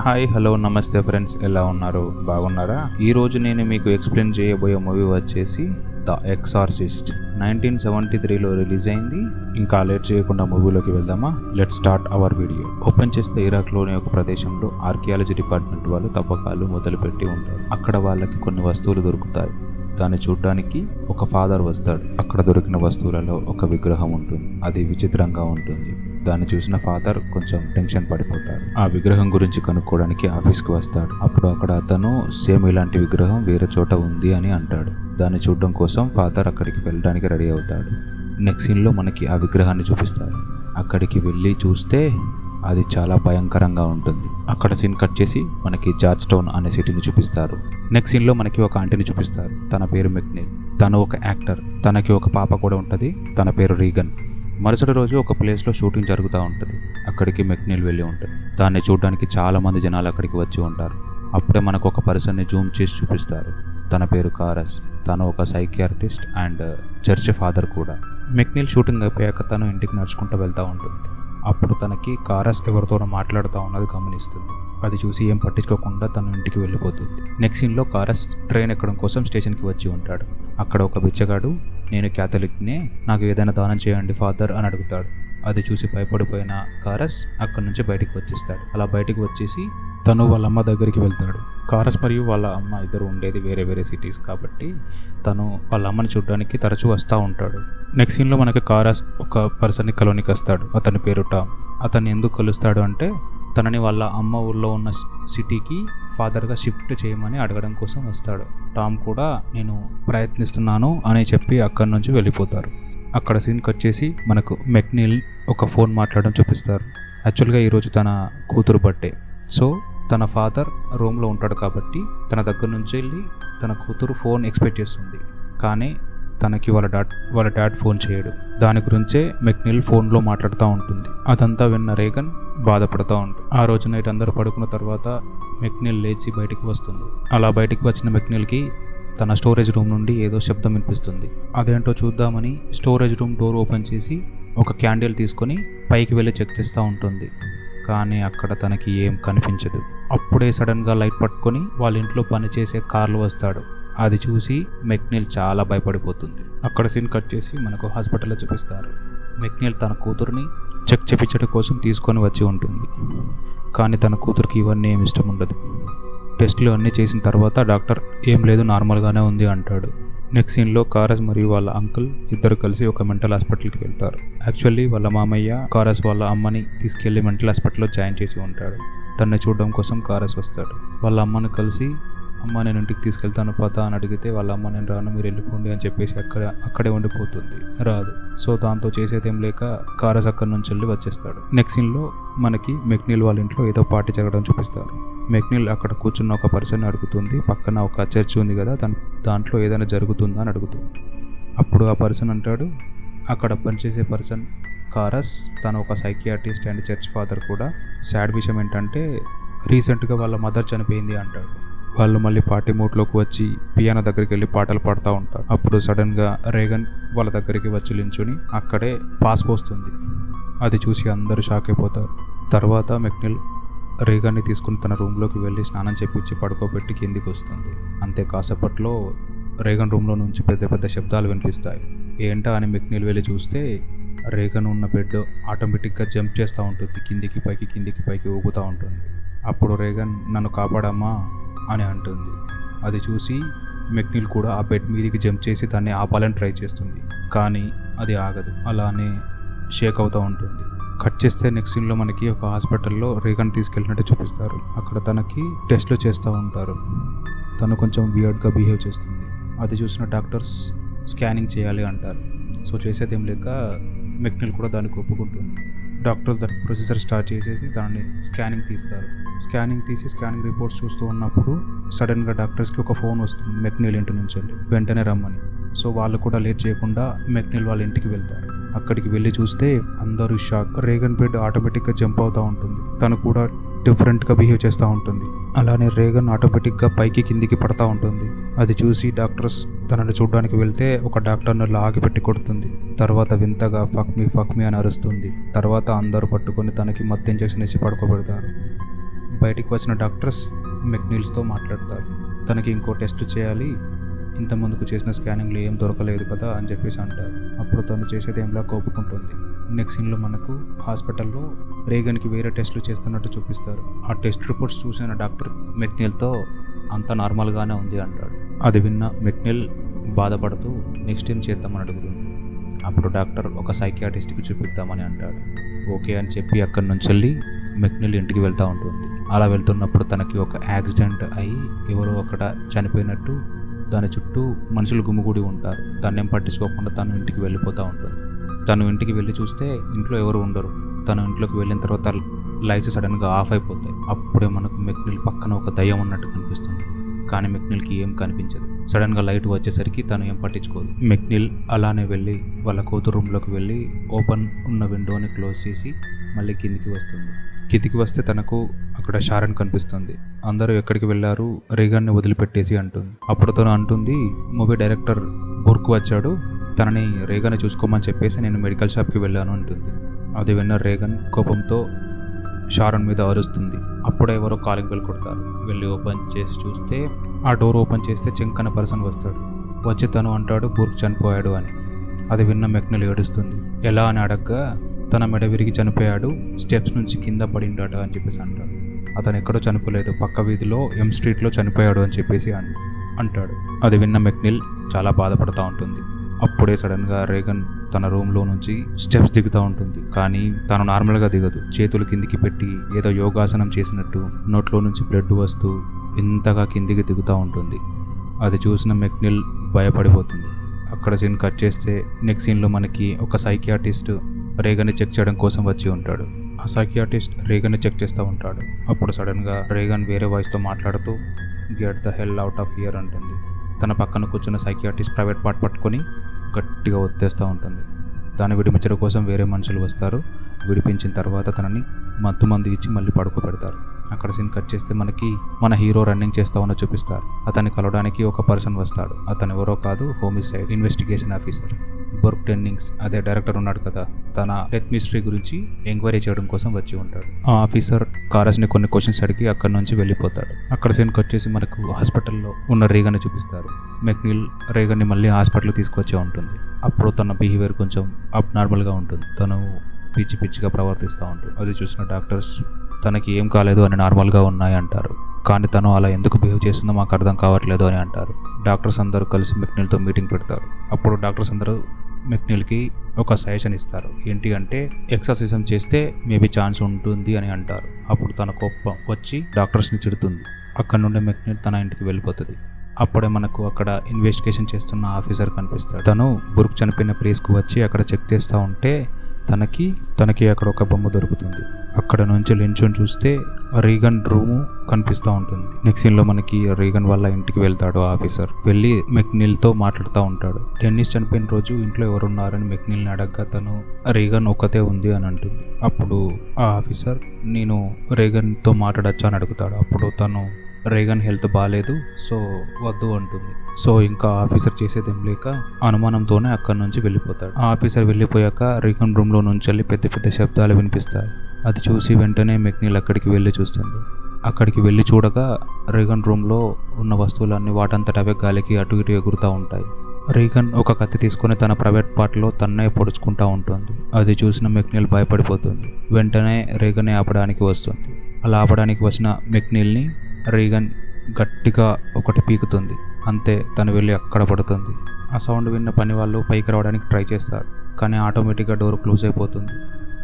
Hi hello నమస్తే friends ఎలా ఉన్నారు? బాగున్నారా? ఈరోజు నేను మీకు ఎక్స్ప్లెయిన్ చేయబోయే మూవీ వచ్చేసి ద ఎక్సార్సిస్ట్ నైన్టీన్ సెవెంటీ త్రీలో రిలీజ్ అయింది. ఇంకా లేట్ చేయకుండా మూవీలోకి వెళ్దామా? Let start our video open చేస్తే ఇరాక్లోని ఒక ప్రదేశంలో ఆర్కియాలజీ డిపార్ట్మెంట్ వాళ్ళు తవ్వకాలు మొదలుపెట్టి ఉంటారు. అక్కడ వాళ్ళకి కొన్ని వస్తువులు దొరుకుతాయి. దాన్ని చూడడానికి ఒక ఫాదర్ వస్తాడు. అక్కడ దొరికిన వస్తువులలో ఒక విగ్రహం ఉంటుంది. అది విచిత్రంగా ఉంటుంది. దాన్ని చూసిన ఫాదర్ కొంచెం టెన్షన్ పడిపోతాడు ఆ విగ్రహం గురించి కనుక్కోవడానికి ఆఫీస్కి వస్తాడు. అప్పుడు అక్కడ అతను సేమ్ ఇలాంటి విగ్రహం వేరే చోట ఉంది అని అంటాడు. దాన్ని చూడడం కోసం ఫాదర్ అక్కడికి వెళ్ళడానికి రెడీ అవుతాడు. నెక్స్ట్ సీన్లో మనకి ఆ విగ్రహాన్ని చూపిస్తారు. అక్కడికి వెళ్ళి చూస్తే అది చాలా భయంకరంగా ఉంటుంది. అక్కడ సీన్ కట్ చేసి మనకి జార్జ్ టౌన్ అనే సిటీని చూపిస్తారు. నెక్స్ట్ సీన్లో మనకి ఒక ఆంటీని చూపిస్తారు. తన పేరు మెక్నిల్. తను ఒక యాక్టర్. తనకి ఒక పాప కూడా ఉంటుంది. తన పేరు రీగన్. మరుసటి రోజు ఒక ప్లేస్లో షూటింగ్ జరుగుతూ ఉంటుంది. అక్కడికి మెక్నిల్ వెళ్ళి ఉంటుంది. దాన్ని చూడడానికి చాలామంది జనాలు అక్కడికి వచ్చి ఉంటారు. అప్పుడే మనకు ఒక పర్సన్ని జూమ్ చేసి చూపిస్తారు. తన పేరు కారస్ తను ఒక సైకియాట్రిస్ట్ అండ్ చర్చ్ ఫాదర్ కూడా. మెక్నిల్ షూటింగ్ అయిపోయాక తను ఇంటికి నడుచుకుంటూ వెళ్తూ ఉంటుంది. అప్పుడు తనకి కారస్ ఎవరితోనో మాట్లాడుతూ ఉన్నది గమనిస్తుంది. అది చూసి ఏం పట్టించుకోకుండా తన ఇంటికి వెళ్ళిపోతుంది. నెక్స్ట్ సీన్లో కారస్ ట్రైన్ ఎక్కడం కోసం స్టేషన్కి వచ్చి ఉంటాడు. అక్కడ ఒక బిచ్చగాడు నేను క్యాథలిక్నే నాకు ఏదైనా దానం చేయండి ఫాదర్ అని అడుగుతాడు. అది చూసి భయపడిపోయిన కారస్ అక్కడి నుంచి బయటికి వచ్చేస్తాడు. అలా బయటికి వచ్చేసి తను వాళ్ళ అమ్మ దగ్గరికి వెళ్తాడు. కారస్ మరియు వాళ్ళ అమ్మ ఇద్దరు ఉండేది వేరే వేరే సిటీస్ కాబట్టి తను వాళ్ళ అమ్మని చూడడానికి తరచూ వస్తూ ఉంటాడు. నెక్స్ట్ సీన్లో మనకి కారస్ ఒక పర్సన్ని కలోనికి వస్తాడు. అతని పేరు టామ్ అతన్ని ఎందుకు కలుస్తాడు అంటే తనని వాళ్ళ అమ్మ ఊళ్ళో ఉన్న సిటీకి ఫాదర్గా షిఫ్ట్ చేయమని అడగడం కోసం వస్తాడు. టామ్ కూడా నేను ప్రయత్నిస్తున్నాను అని చెప్పి అక్కడి నుంచి వెళ్ళిపోతారు. అక్కడ సీన్కి వచ్చేసి మనకు మెక్నిల్ ఒక ఫోన్ మాట్లాడడం చూపిస్తారు. యాక్చువల్గా ఈరోజు తన కూతురు బర్త్డే సో తన ఫాదర్ రూమ్లో ఉంటాడు కాబట్టి తన దగ్గర నుంచి వెళ్ళి తన కూతురు ఫోన్ ఎక్స్పెక్ట్ చేస్తుంది. కానీ తనకి వాళ్ళ డాడ్ వాళ్ళ డాడ్ ఫోన్ చేయడు. దాని గురించే మెక్నిల్ ఫోన్లో మాట్లాడుతూ ఉంటుంది. అదంతా విన్న రేగన్ బాధపడుతూ ఉంటుంది ఆ రోజు నైట్ అందరూ పడుకున్న తర్వాత మెక్నిల్ లేచి బయటికి వస్తుంది. అలా బయటికి వచ్చిన మెక్నిల్కి తన స్టోరేజ్ రూమ్ నుండి ఏదో శబ్దం వినిపిస్తుంది. అదేంటో చూద్దామని స్టోరేజ్ రూమ్ డోర్ ఓపెన్ చేసి ఒక క్యాండిల్ తీసుకొని పైకి వెళ్ళి చెక్ చేస్తూ ఉంటుంది. కానీ అక్కడ తనకి ఏం కనిపించదు. అప్పుడే సడన్గా లైట్ పట్టుకొని వాళ్ళ ఇంట్లో పనిచేసే కార్లు వస్తాడు. అది చూసి మెక్నిల్ చాలా భయపడిపోతుంది. అక్కడ సీన్ కట్ చేసి మనకు హాస్పిటల్లో చూపిస్తారు. మెక్నిల్ తన కూతుర్ని చెక్ చేపించడం కోసం తీసుకొని వచ్చి ఉంటుంది. కానీ తన కూతురికి ఇవన్నీ ఏమి ఇష్టం ఉండదు. టెస్టులు అన్నీ చేసిన తర్వాత డాక్టర్ ఏం లేదు నార్మల్గానే ఉంది అంటాడు. నెక్స్ట్ సీన్లో కారస్ మరియు వాళ్ళ అంకుల్ ఇద్దరు కలిసి ఒక మెంటల్ హాస్పిటల్కి వెళ్తారు. యాక్చువల్లీ వాళ్ళ మామయ్య కారస్ వాళ్ళ అమ్మని తీసుకెళ్ళి మెంటల్ హాస్పిటల్లో జాయిన్ చేసి ఉంటాడు. తన్ని చూడడం కోసం కారస్ వస్తాడు. వాళ్ళ అమ్మని కలిసి అమ్మ నేను ఇంటికి తీసుకెళ్తాను పదా అని అడిగితే వాళ్ళ అమ్మ నేను రాను మీరు వెళ్ళిపోండి అని చెప్పేసి అక్కడ అక్కడే ఉండిపోతుంది. రాదు. సో దాంతో చేసేదేం లేక కారస్ అక్కడి నుంచి వెళ్ళి వచ్చేస్తాడు. నెక్స్ట్ సీన్లో మనకి మెక్నీల్ వాళ్ళ ఇంట్లో ఏదో పార్టీ జరగడం చూపిస్తారు. మెక్నీల్ అక్కడ కూర్చున్న ఒక పర్సన్ అడుగుతుంది. పక్కన ఒక చర్చ్ ఉంది కదా దాని దాంట్లో ఏదైనా జరుగుతుందా అని అడుగుతుంది. అప్పుడు ఆ పర్సన్ అంటాడు అక్కడ పనిచేసే పర్సన్ కారస్ తను ఒక సైకియాట్రిస్ట్ అండ్ చర్చ్ ఫాదర్ కూడా. సాడ్ విషయం ఏంటంటే రీసెంట్గా వాళ్ళ మదర్ చనిపోయింది అంటాడు. వాళ్ళు మళ్ళీ పార్టీ మూడ్లోకి వచ్చి పియానో దగ్గరికి వెళ్ళి పాటలు పాడుతూ ఉంటారు. అప్పుడు సడన్గా రేగన్ వాళ్ళ దగ్గరికి వచ్చి లించుని అక్కడే పాస్ పోస్తుంది. అది చూసి అందరూ షాక్ అయిపోతారు. తర్వాత మెక్నిల్ రేగాన్ని తీసుకుని తన రూమ్లోకి వెళ్ళి స్నానం చేపించి పడుకోబెట్టి కిందికి వస్తుంది. అంతే కాసేపట్లో రేగన్ రూమ్లో నుంచి పెద్ద పెద్ద శబ్దాలు వినిపిస్తాయి. ఏంటా అని మెక్నిల్ వెళ్ళి చూస్తే రేగన్ ఉన్న బెడ్ ఆటోమేటిక్గా జంప్ చేస్తూ ఉంటుంది. కిందికి పైకి కిందికి పైకి ఊగుతూ ఉంటుంది. అప్పుడు రేగన్ నన్ను కాపాడమ్మా అని అంటుంది. అది చూసి మెక్నిల్ కూడా ఆ బెడ్ మీదకి జంప్ చేసి దాన్ని ఆపాలని ట్రై చేస్తుంది. కానీ అది ఆగదు. అలానే షేక్ అవుతూ ఉంటుంది. కట్ చేస్తే నెక్స్ట్ సీన్లో మనకి ఒక హాస్పిటల్లో రేగన్ తీసుకెళ్ళినట్టు చూపిస్తారు. అక్కడ తనకి టెస్ట్లు చేస్తూ ఉంటారు. తను కొంచెం వియర్డ్గా బిహేవ్ చేస్తుంది. అది చూసిన డాక్టర్స్ స్కానింగ్ చేయాలి అంటారు. సో చేసేదేం లేక మెక్నిల్ కూడా దానికి ఒప్పుకుంటుంది. డాక్టర్స్ దాని ప్రొసీజర్ స్టార్ట్ చేసేసి దాన్ని స్కానింగ్ తీస్తారు. స్కానింగ్ తీసి స్కానింగ్ రిపోర్ట్స్ చూస్తూ ఉన్నప్పుడు సడన్గా డాక్టర్స్కి ఒక ఫోన్ వస్తుంది మెక్నీల్ ఇంటి నుంచి వెళ్ళి. వెంటనే రమ్మని. సో వాళ్ళు కూడా లేట్ చేయకుండా మెక్నిల్ వాళ్ళ ఇంటికి వెళ్తారు. అక్కడికి వెళ్ళి చూస్తే అందరూ షాక్. రేగన్ బెడ్ ఆటోమేటిక్గా జంప్ అవుతూ ఉంటుంది. తను కూడా డిఫరెంట్గా బిహేవ్ చేస్తూ ఉంటుంది. అలానే రేగన్ ఆటోమేటిక్గా పైకి కిందికి పడతా ఉంటుంది. అది చూసి డాక్టర్స్ తనని చూడడానికి వెళ్తే ఒక డాక్టర్ను లాగి పెట్టి కొడుతుంది. తర్వాత వింతగా ఫక్మి ఫక్మి అని అరుస్తుంది. తర్వాత అందరూ పట్టుకొని తనకి మత్తు ఇంజెక్షన్ వేసి పడుకోబెడతారు. బయటికి వచ్చిన డాక్టర్స్ మెక్నీల్స్తో మాట్లాడతారు. తనకి ఇంకో టెస్ట్ చేయాలి. ఇంత ముందుకు చేసిన స్కానింగ్లో ఏం దొరకలేదు కదా అని చెప్పేసి అంటారు. అప్పుడు తను చేసేది ఏంలా కోపుకుంటుంది. నెక్స్ట్ సీన్లో మనకు హాస్పిటల్లో రేగన్కి వేరే టెస్టులు చేస్తున్నట్టు చూపిస్తారు. ఆ టెస్ట్ రిపోర్ట్స్ చూసిన డాక్టర్ మెక్నిల్తో అంత నార్మల్గానే ఉంది అంటాడు. అది విన్న మెక్నిల్ బాధపడుతూ నెక్స్ట్ ఏం చేద్దామని అడుగుతుంది? అప్పుడు డాక్టర్ ఒక సైకియాటిస్ట్కి చూపిద్దామని అంటాడు. ఓకే అని చెప్పి అక్కడి నుంచి వెళ్ళి మెక్నిల్ ఇంటికి వెళ్తూ ఉంటుంది. అలా వెళ్తున్నప్పుడు తనకి ఒక యాక్సిడెంట్ అయి ఎవరో అక్కడ చనిపోయినట్టు దాని చుట్టూ మనుషులు గుమిగూడి ఉంటారు. దాన్ని ఏం పట్టించుకోకుండా తను ఇంటికి వెళ్ళిపోతూ ఉంటుంది. తను ఇంటికి వెళ్ళి చూస్తే ఇంట్లో ఎవరు ఉండరు. తను ఇంట్లోకి వెళ్ళిన తర్వాత లైట్స్ సడన్గా ఆఫ్ అయిపోతాయి. అప్పుడే మనకు మెక్నిల్ పక్కన ఒక దయ్యం ఉన్నట్టు కనిపిస్తుంది. కానీ మెక్నిల్కి ఏం కనిపించదు. సడన్గా లైట్ వచ్చేసరికి తను ఏం పట్టించుకోదు. మెక్నిల్ అలానే వెళ్ళి వాళ్ళ కూతురు రూమ్లోకి వెళ్ళి ఓపెన్ ఉన్న విండోని క్లోజ్ చేసి మళ్ళీ కిందికి వస్తుంది. కిందికి వస్తే తనకు అక్కడ షారన్ కనిపిస్తుంది. అందరూ ఎక్కడికి వెళ్ళారు? రేగాన్ని వదిలిపెట్టేసి అంటుంది. అప్పుడు తను అంటుంది మూవీ డైరెక్టర్ బుర్క్ వచ్చాడు. తనని రేగన్ చూసుకోమని చెప్పేసి నేను మెడికల్ షాప్కి వెళ్ళాను అంటుంది. అది విన్న రేగన్ కోపంతో షారన్ మీద అరుస్తుంది. అప్పుడే ఎవరో కాలింగ్ బెల్ కొడతారు. వెళ్ళి ఓపెన్ చేసి చూస్తే ఆ డోర్ ఓపెన్ చేస్తే చెంక్ పర్సన్ వస్తాడు. వచ్చి తను అంటాడు బుర్క్ చనిపోయాడు అని. అది విన్న మెక్నల్ ఏడుస్తుంది. ఎలా? అని అడగ్గా తన మెడ విరిగి చనిపోయాడు స్టెప్స్ నుంచి కింద పడిండట అని చెప్పేసి అంటాడు. అతను ఎక్కడో చనిపోలేదు పక్క వీధిలో ఎం స్ట్రీట్లో చనిపోయాడు అని చెప్పేసి అన్- అంటాడు. అది విన్న మెక్నిల్ చాలా బాధపడుతూ ఉంటుంది. అప్పుడే సడన్గా రేగన్ తన రూమ్లో నుంచి స్టెప్స్ దిగుతూ ఉంటుంది. కానీ తను నార్మల్గా దిగదు. చేతులు కిందికి పెట్టి ఏదో యోగాసనం చేసినట్టు నోట్లో నుంచి బ్లడ్ వస్తూ ఇంతగా కిందికి దిగుతూ ఉంటుంది. అది చూసిన మెక్నిల్ భయపడిపోతుంది. అక్కడ సీన్ కట్ చేస్తే నెక్స్ట్ సీన్లో మనకి ఒక సైకియాటిస్ట్ రేగని చెక్ చేయడం కోసం వచ్చి ఉంటాడు. ఆ సైకియాటిస్ట్ రేగన్ని చెక్ చేస్తూ ఉంటాడు. అప్పుడు సడన్గా రేగన్ వేరే వాయిస్తో మాట్లాడుతూ get the hell out of here అంటుంది. తన పక్కన కూర్చున్న సైకియాటిస్ట్ ప్రైవేట్ పార్ట్ పట్టుకొని గట్టిగా ఒత్తేస్తూ ఉంటుంది. దాన్ని విడిపించడం కోసం వేరే మనుషులు వస్తారు. విడిపించిన తర్వాత తనని మత్తు మంది ఇచ్చి మళ్ళీ పడుకోబెడతారు. అక్కడ సీన్ కట్ చేస్తే మనకి మన హీరో రన్నింగ్ చేస్తా ఉన్న చూపిస్తారు. అతన్ని కలవడానికి ఒక పర్సన్ వస్తాడు. అతను ఎవరో కాదు homicide investigation officer Burke Dennings అదే డైరెక్టర్ ఉన్నాడు కదా తన డెత్ మిస్టరీ గురించి ఎంక్వైరీ చేయడం కోసం వచ్చి ఉంటాడు. ఆ ఆఫీసర్ కారస్ని కొన్ని క్వశ్చన్స్ అడిగి అక్కడ నుంచి వెళ్ళిపోతాడు. అక్కడ సీన్ కట్ చేసి మనకు హాస్పిటల్లో ఉన్న రేగన్ని చూపిస్తారు. మెక్నిల్ రేగన్ని మళ్ళీ హాస్పిటల్కి తీసుకొచ్చే ఉంటుంది. అప్పుడు తన బిహేవియర్ కొంచెం అబ్నార్మల్గా ఉంటుంది. తను పిచ్చి పిచ్చిగా ప్రవర్తిస్తూ ఉంటుంది. అది చూసిన డాక్టర్స్ తనకి ఏం కాలేదు అని నార్మల్గా ఉన్నాయి అంటారు. కానీ తను అలా ఎందుకు బిహేవ్ చేస్తుందో మాకు అర్థం కావట్లేదు అని అంటారు. డాక్టర్స్ అందరూ కలిసి మెక్నిల్తో మీటింగ్ పెడతారు. అప్పుడు డాక్టర్స్ అందరూ మెక్నిల్కి ఒక సజెషన్ ఇస్తారు. ఏంటి అంటే ఎక్సర్సైజం చేస్తే మేబీ ఛాన్స్ ఉంటుంది అని అంటారు. అప్పుడు తన కోపం వచ్చి డాక్టర్స్ని చిడుతుంది అక్కడ నుండి మెక్నిల్ తన ఇంటికి వెళ్ళిపోతుంది. అప్పుడే మనకు అక్కడ ఇన్వెస్టిగేషన్ చేస్తున్న ఆఫీసర్ కనిపిస్తాడు. తను బురుకు చనిపోయిన ప్లేస్కు వచ్చి అక్కడ చెక్ చేస్తూ ఉంటే తనకి తనకి అక్కడ ఒక బొమ్మ దొరుకుతుంది. అక్కడ నుంచి లెంచుని చూస్తే రీగన్ రూము కనిపిస్తూ ఉంటుంది. నెక్స్ట్ సీన్లో మనకి రీగన్ వాళ్ళ ఇంటికి వెళ్తాడు ఆ ఆఫీసర్. వెళ్ళి మెక్నిల్తో మాట్లాడుతూ ఉంటాడు. టెన్నిస్ చనిపోయిన రోజు ఇంట్లో ఎవరున్నారని మెక్నిల్ని అడగగా తను రీగన్ ఒక్కతే ఉంది అని అంటుంది. అప్పుడు ఆ ఆఫీసర్ నేను రేగన్తో మాట్లాడచ్చా అని అడుగుతాడు. అప్పుడు తను రేగన్ హెల్త్ బాగాలేదు సో వద్దు అంటుంది. సో ఇంకా ఆఫీసర్ చేసేదేం లేక అనుమానంతోనే అక్కడి నుంచి వెళ్ళిపోతాడు. ఆ ఆఫీసర్ వెళ్ళిపోయాక రీగన్ రూమ్లో నుంచి వెళ్ళి పెద్ద పెద్ద శబ్దాలు వినిపిస్తాయి. అది చూసి వెంటనే మెక్నీల్ అక్కడికి వెళ్ళి చూస్తుంది. అక్కడికి వెళ్ళి చూడగా రీగన్ రూమ్లో ఉన్న వస్తువులన్నీ వాటంతట అవే గాలికి అటు ఇటు ఎగురుతూ ఉంటాయి. రీగన్ ఒక కత్తి తీసుకొని తన ప్రైవేట్ పార్ట్లో తన్నే పొడుచుకుంటూ ఉంటుంది. అది చూసిన మెక్నీల్ భయపడిపోతుంది. వెంటనే రీగన్ ఆపడానికి వస్తుంది. అలా ఆపడానికి వచ్చిన మెక్నీల్ని రీగన్ గట్టిగా ఒకటి పీకుతుంది. అంతే తను వెళ్ళి అక్కడ పడుతుంది. ఆ సౌండ్ విన్న పని వాళ్ళు పైకి రావడానికి ట్రై చేస్తారు. కానీ ఆటోమేటిక్గా డోర్ క్లోజ్ అయిపోతుంది.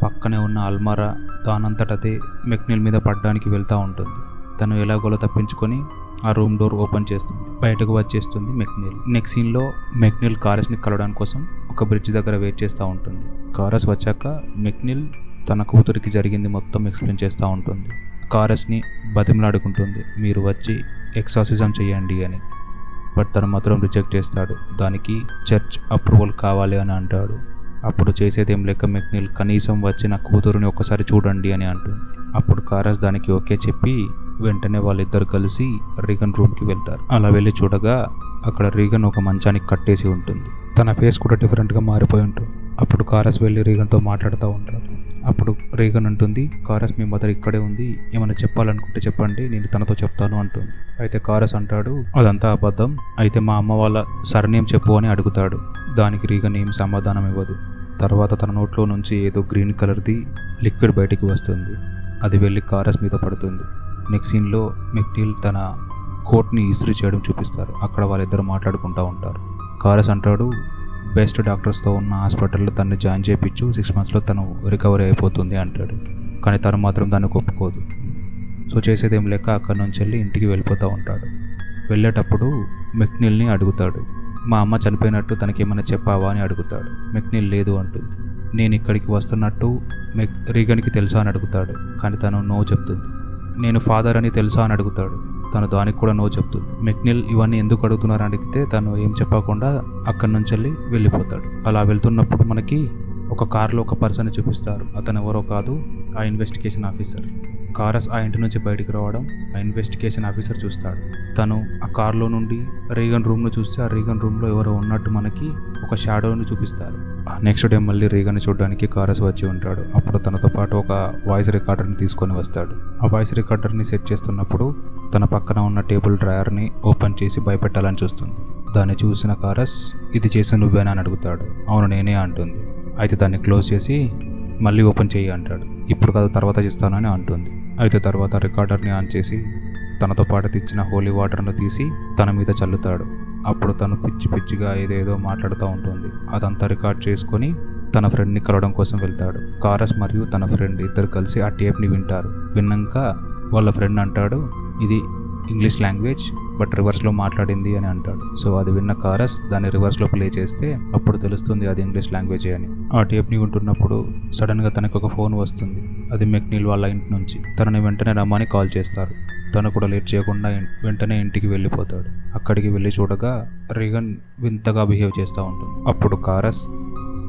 పక్కనే ఉన్న అల్మారా దానంతటదే మెక్నిల్ మీద పడడానికి వెళ్తూ ఉంటుంది. తను ఎలాగోలో తప్పించుకొని ఆ రూమ్ డోర్ ఓపెన్ చేస్తుంది. బయటకు వచ్చేస్తుంది మెక్నిల్. నెక్స్ట్ సీన్లో మెక్నిల్ కారస్ని కలవడానికి కోసం ఒక బ్రిడ్జ్ దగ్గర వెయిట్ చేస్తూ ఉంటుంది. కారస్ వచ్చాక మెక్నిల్ తన కూతురికి జరిగింది మొత్తం ఎక్స్ప్లెయిన్ చేస్తూ ఉంటుంది. కారస్ని బతిమలాడుకుంటుంది. మీరు వచ్చి ఎక్సాసిజం చేయండి అని. బట్ తను మాత్రం రిజెక్ట్ చేస్తాడు. దానికి చర్చ్ అప్రూవల్ కావాలి అని అంటాడు. అప్పుడు చేసేదేం లేక మెక్నిల్ కనీసం వచ్చి నా కూతురుని ఒకసారి చూడండి అని అంటుంది. అప్పుడు కారస్ దానికి ఓకే చెప్పి వెంటనే వాళ్ళిద్దరు కలిసి రీగన్ రూమ్కి వెళ్తారు. అలా వెళ్ళి చూడగా అక్కడ రీగన్ ఒక మంచానికి కట్టేసి ఉంటుంది. తన ఫేస్ కూడా డిఫరెంట్గా మారిపోయి ఉంటుంది. అప్పుడు కారస్ వెళ్ళి రీగన్తో మాట్లాడుతూ ఉంటాడు. అప్పుడు రీగన్ అంటుంది కారస్ మీ మదర్ ఇక్కడే ఉంది. ఏమైనా చెప్పాలనుకుంటే చెప్పండి నేను తనతో చెప్తాను అంటుంది. అయితే కారస్ అంటాడు అదంతా అబద్ధం. అయితే మా అమ్మ వాళ్ళ సర్నేమ్ చెప్పు అని అడుగుతాడు. దానికి రీగన్ ఏం సమాధానం ఇవ్వదు. తర్వాత తన నోట్లో నుంచి ఏదో గ్రీన్ కలర్ది లిక్విడ్ బయటికి వస్తుంది. అది వెళ్ళి కారస్ మీద పడుతుంది. నెక్స్ట్ సీన్లో మెక్నీల్ తన కోట్ని ఇస్త్రీ చేయడం చూపిస్తారు. అక్కడ వాళ్ళిద్దరు మాట్లాడుకుంటూ ఉంటారు. కారస్ అంటాడు బెస్ట్ డాక్టర్స్తో ఉన్న హాస్పిటల్లో తనని జాయిన్ చేయించు. సిక్స్ మంత్స్లో తను రికవరీ అయిపోతుంది అంటాడు. కానీ తను మాత్రం దాన్ని ఒప్పుకోదు. సో చేసేదేం లేక అక్కడి నుంచి వెళ్ళి ఇంటికి వెళ్ళిపోతూ ఉంటాడు. వెళ్ళేటప్పుడు మెక్నిల్ని అడుగుతాడు. మా అమ్మ చనిపోయినట్టు తనకేమైనా చెప్పావా అని అడుగుతాడు. మెక్నిల్ లేదు అంటుంది. నేను ఇక్కడికి వస్తున్నట్టు మెక్ రీగన్కి తెలుసా అని అడుగుతాడు. కానీ తను నో చెప్తుంది. నేను ఫాదర్ అని తెలుసా అని అడుగుతాడు. తను దానికి కూడా నో చెప్తుంది. మెక్నిల్ ఇవన్నీ ఎందుకు అడుగుతున్నారు అడిగితే తను ఏం చెప్పకుండా అక్కడి నుంచి వెళ్ళి వెళ్ళిపోతాడు. అలా వెళ్తున్నప్పుడు మనకి ఒక కార్లో ఒక పర్సన్ చూపిస్తారు. అతను ఎవరో కాదు ఆ ఇన్వెస్టిగేషన్ ఆఫీసర్ కారస్ ఆ ఇంటి నుంచి బయటికి రావడం ఆ ఇన్వెస్టిగేషన్ ఆఫీసర్ చూస్తాడు. తను ఆ కారులో నుండి రీగన్ రూమ్ను చూస్తే ఆ రీగన్ రూమ్లో ఎవరో ఉన్నట్టు మనకి ఒక షాడోని చూపిస్తారు. నెక్స్ట్ డే మళ్ళీ రీగన్ చూడడానికి కారస్ వచ్చి ఉంటాడు. అప్పుడు తనతో పాటు ఒక వాయిస్ రికార్డర్ని తీసుకొని వస్తాడు. ఆ వాయిస్ రికార్డర్ని సెట్ చేస్తున్నప్పుడు తన పక్కన ఉన్న టేబుల్ డ్రాయర్ని ఓపెన్ చేసి భయపెట్టాలని చూస్తుంది. దాన్ని చూసిన కారస్ ఇది చేసి నువ్వేనా? అని అడుగుతాడు. అవును నేనే అంటుంది. అయితే దాన్ని క్లోజ్ చేసి మళ్ళీ ఓపెన్ చేయి అంటాడు. ఇప్పుడు కాదు తర్వాత చేస్తానని అంటుంది. అయితే తర్వాత రికార్డర్ని ఆన్ చేసి తనతో పాటు తెచ్చిన హోలీ వాటర్ను తీసి తన మీద చల్లుతాడు. అప్పుడు తను పిచ్చి పిచ్చిగా ఏదేదో మాట్లాడుతూ ఉంటుంది. అదంతా రికార్డ్ చేసుకొని తన ఫ్రెండ్ని కలవడం కోసం వెళ్తాడు. కారస్ మరియు తన ఫ్రెండ్ ఇద్దరు కలిసి ఆ టేప్ని వింటారు. విన్నాక వాళ్ళ ఫ్రెండ్ అంటాడు ఇది ఇంగ్లీష్ లాంగ్వేజ్ బట్ రివర్స్లో మాట్లాడింది అని అంటాడు. సో అది విన్న కారస్ దాన్ని రివర్స్లో ప్లే చేస్తే అప్పుడు తెలుస్తుంది అది ఇంగ్లీష్ లాంగ్వేజ్ అని. ఆ టేప్ని వింటున్నప్పుడు సడన్గా తనకు ఒక ఫోన్ వస్తుంది. అది మెక్నీల్ వాళ్ళ ఇంటి నుంచి. తనని వెంటనే రమ్మని కాల్ చేస్తారు. తను కూడా లేట్ చేయకుండా వెంటనే ఇంటికి వెళ్ళిపోతాడు. అక్కడికి వెళ్ళి చూడగా రీగన్ వింతగా బిహేవ్ చేస్తూ ఉంటుంది. అప్పుడు కారస్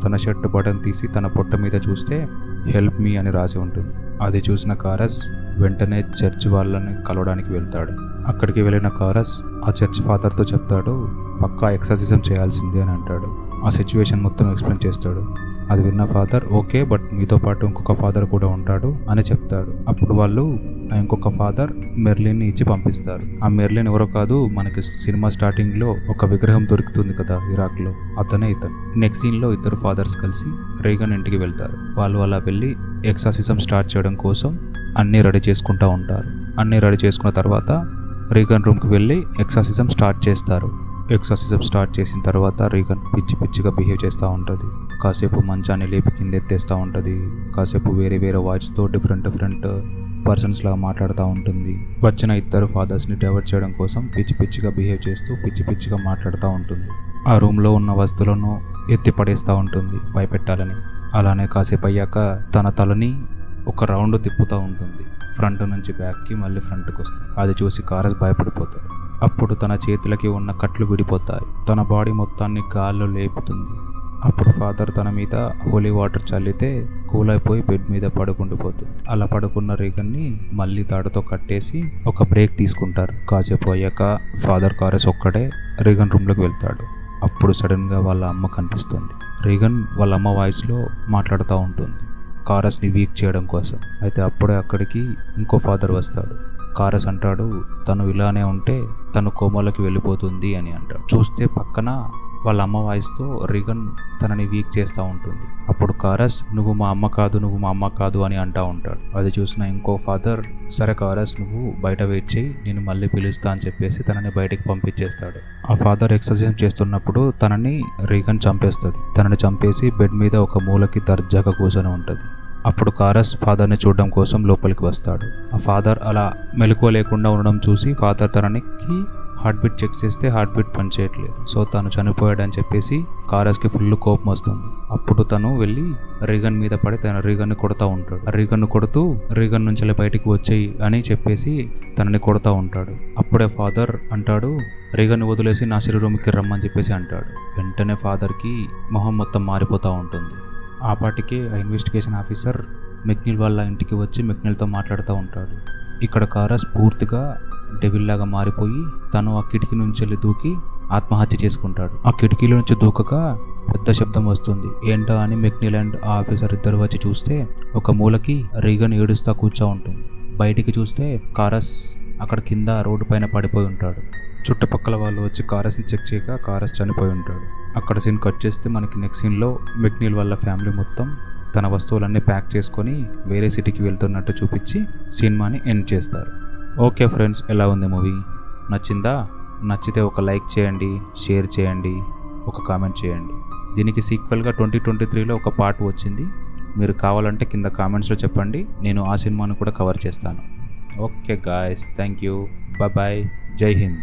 తన షర్ట్ బటన్ తీసి తన పొట్ట మీద చూస్తే హెల్ప్ మీ అని రాసి ఉంటుంది. అది చూసిన కారస్ వెంటనే చర్చ్ వాళ్ళని కలవడానికి వెళ్తాడు. అక్కడికి వెళ్ళిన కారస్ ఆ చర్చ్ ఫాదర్తో చెప్తాడు పక్కా ఎక్సర్సిజం చేయాల్సిందే అని అంటాడు. ఆ సిచ్యువేషన్ మొత్తం ఎక్స్ప్లెయిన్ చేస్తాడు. అది విన్న ఫాదర్ ఓకే బట్ మీతో పాటు ఇంకొక ఫాదర్ కూడా ఉంటాడు అని చెప్తాడు. అప్పుడు వాళ్ళు ఆ ఇంకొక ఫాదర్ మెర్లిన్ని ఇచ్చి పంపిస్తారు. ఆ మెర్లిన్ ఎవరో కాదు మనకి సినిమా స్టార్టింగ్లో ఒక విగ్రహం దొరుకుతుంది కదా ఇరాక్లో అతనే ఇతను. నెక్స్ట్ సీన్లో ఇద్దరు ఫాదర్స్ కలిసి రేగన్ ఇంటికి వెళ్తారు. వాళ్ళు అలా వెళ్ళి ఎక్సాసిజం స్టార్ట్ చేయడం కోసం అన్నీ రెడీ చేసుకుంటూ ఉంటారు. అన్నీ రెడీ చేసుకున్న తర్వాత రీగన్ రూమ్కి వెళ్ళి ఎక్సాసిజం స్టార్ట్ చేస్తారు. ఎక్సర్సిజం స్టార్ట్ చేసిన తర్వాత రీగన్ పిచ్చి పిచ్చిగా బిహేవ్ చేస్తూ ఉంటుంది. కాసేపు మంచాన్ని లేపి కింద ఎత్తేస్తూ ఉంటుంది. కాసేపు వేరే వేరే వాయిస్తో డిఫరెంట్ డిఫరెంట్ పర్సన్స్ లాగా మాట్లాడుతూ ఉంటుంది. వచ్చిన ఇద్దరు ఫాదర్స్ని డైవర్ట్ చేయడం కోసం పిచ్చి పిచ్చిగా బిహేవ్ చేస్తూ పిచ్చి పిచ్చిగా మాట్లాడుతూ ఉంటుంది. ఆ రూమ్లో ఉన్న వస్తువులను ఎత్తి పడేస్తూ ఉంటుంది. భయపెట్టాలని. అలానే కాసేపు అయ్యాక తన తలని ఒక రౌండ్ తిప్పుతూ ఉంటుంది. ఫ్రంట్ నుంచి బ్యాక్కి మళ్ళీ ఫ్రంట్కి వస్తుంది. అది చూసి కారస్ భయపడిపోతాడు. అప్పుడు తన చేతులకి ఉన్న కట్లు విడిపోతాయి. తన బాడీ మొత్తాన్ని గాల్లో లేపుతుంది. అప్పుడు ఫాదర్ తన మీద హోలీ వాటర్ చల్లితే కూల్ అయిపోయి బెడ్ మీద పడుకుండిపోతుంది. అలా పడుకున్న రీగన్ని మళ్ళీ తాడుతో కట్టేసి ఒక బ్రేక్ తీసుకుంటారు. కాసేపు అయ్యాక ఫాదర్ కారస్ ఒక్కడే రీగన్ రూమ్లోకి వెళ్తాడు. అప్పుడు సడన్గా వాళ్ళ అమ్మ కనిపిస్తుంది. రీగన్ వాళ్ళ అమ్మ వాయిస్లో మాట్లాడుతూ ఉంటుంది. కారస్ని వీక్ చేయడం కోసం. అయితే అప్పుడే అక్కడికి ఇంకో ఫాదర్ వస్తాడు. కారస్ అంటాడు తను ఇలానే ఉంటే తను కోమలోకి వెళ్ళిపోతుంది అని అంటాడు. చూస్తే పక్కన వాళ్ళ అమ్మ వాయిస్తో రిగన్ తనని వీక్ చేస్తూ ఉంటుంది. అప్పుడు కారస్ నువ్వు మా అమ్మ కాదు నువ్వు మా అమ్మ కాదు అని అంటూ ఉంటాడు. అది చూసిన ఇంకో ఫాదర్ సరే కారస్ నువ్వు బయట వెయిట్ చేయి నేను మళ్ళీ పిలుస్తా అని చెప్పేసి తనని బయటికి పంపించేస్తాడు. ఆ ఫాదర్ ఎక్సర్సైజ్ చేస్తున్నప్పుడు తనని రీగన్ చంపేస్తుంది. తనని చంపేసి బెడ్ మీద ఒక మూలకి దర్జాగా కూర్చొని ఉంటుంది. అప్పుడు కారస్ ఫాదర్ని చూడడం కోసం లోపలికి వస్తాడు. ఆ ఫాదర్ అలా మెలకువ లేకుండా ఉండడం చూసి ఫాదర్ తననికి హార్ట్ బీట్ చెక్ చేస్తే హార్ట్ బీట్ పనిచేయట్లేదు. సో తను చనిపోయాడని చెప్పేసి కారస్కి ఫుల్ కోపం వస్తుంది. అప్పుడు తను వెళ్ళి రీగన్ మీద పడి తన రీగన్ని కొడతా ఉంటాడు. ఆ రీగన్ను కొడుతూ రీగన్ నుంచి బయటికి వచ్చేయి అని చెప్పేసి తనని కొడతా ఉంటాడు. అప్పుడే ఫాదర్ అంటాడు రీగన్ వదిలేసి నా శరీరంకి రమ్మని చెప్పేసి అంటాడు. వెంటనే ఫాదర్కి మొహం మొత్తం మారిపోతూ ఉంటుంది. ఆ ఆ ఇన్వెస్టిగేషన్ ఆఫీసర్ మెక్నిల్ వాళ్ళ ఇంటికి వచ్చి మెక్నిల్తో మాట్లాడుతూ ఉంటాడు. ఇక్కడ కారస్ పూర్తిగా డెవిల్ లాగా మారిపోయి తను ఆ కిటికీ నుంచి వెళ్ళి దూకి ఆత్మహత్య చేసుకుంటాడు. ఆ కిటికీలో నుంచి దూకక పెద్ద శబ్దం వస్తుంది. ఏంటా అని మెక్నిల్ అండ్ ఆ ఆఫీసర్ ఇద్దరు వచ్చి చూస్తే ఒక మూలకి రీగన్ ఏడుస్తా కూర్చో ఉంటుంది. బయటికి చూస్తే కారస్ అక్కడ కింద రోడ్డు పైన పడిపోయి ఉంటాడు. చుట్టుపక్కల వాళ్ళు వచ్చి కారస్ని చెక్ చేయక కారస్ చనిపోయి ఉంటాడు. అక్కడ సీన్ కట్ చేస్తే మనకి నెక్స్ట్ సీన్లో మెక్నిల్ వాళ్ళ ఫ్యామిలీ మొత్తం తన వస్తువులన్నీ ప్యాక్ చేసుకొని వేరే సిటీకి వెళ్తున్నట్టు చూపించి సినిమాని ఎండ్ చేస్తారు. ఓకే ఫ్రెండ్స్ ఎలా ఉంది మూవీ? నచ్చిందా? నచ్చితే ఒక లైక్ చేయండి షేర్ చేయండి ఒక కామెంట్ చేయండి. దీనికి సీక్వెల్గా ట్వంటీ ట్వంటీ త్రీలో ఒక పార్ట్ వచ్చింది. మీరు కావాలంటే కింద కామెంట్స్లో చెప్పండి. నేను ఆ సినిమాను కూడా కవర్ చేస్తాను. Okay guys thank you. Bye జై హింద్.